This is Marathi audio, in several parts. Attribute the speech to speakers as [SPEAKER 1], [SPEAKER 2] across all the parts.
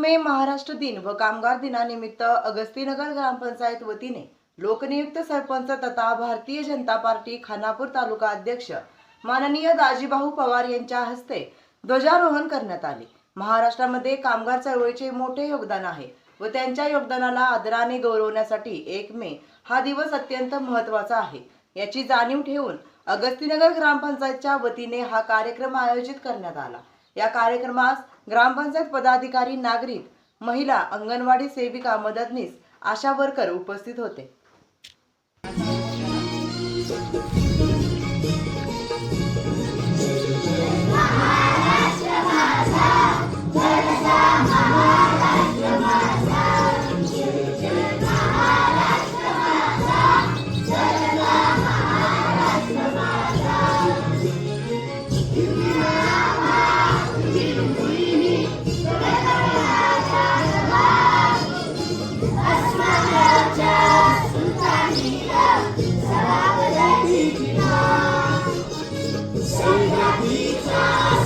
[SPEAKER 1] मे महाराष्ट्र दिन व कामगार दिनानिमित्त अगस्तीनगर ग्रामपंचायत वतीने लोकनियुक्त सरपंच तथा भारतीय जनता पार्टी खानापूर तालुका अध्यक्ष माननीय दाजीभाऊ पवार यांच्या हस्ते ध्वजारोहण करण्यात आले. महाराष्ट्रामध्ये कामगार चळवळीचे मोठे योगदान आहे व त्यांच्या योगदानाला आदराने गौरवण्यासाठी एक मे हा दिवस अत्यंत महत्त्वाचा आहे. याची जाणीव ठेवून अगस्तीनगर ग्रामपंचायतच्या वतीने हा कार्यक्रम आयोजित करण्यात आला. या कार्यक्रमास ग्रामपंचायत पदाधिकारी नागरिक महिला अंगणवाडी सेविका मदतनीस आशा वर्कर उपस्थित होते.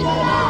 [SPEAKER 2] Amen.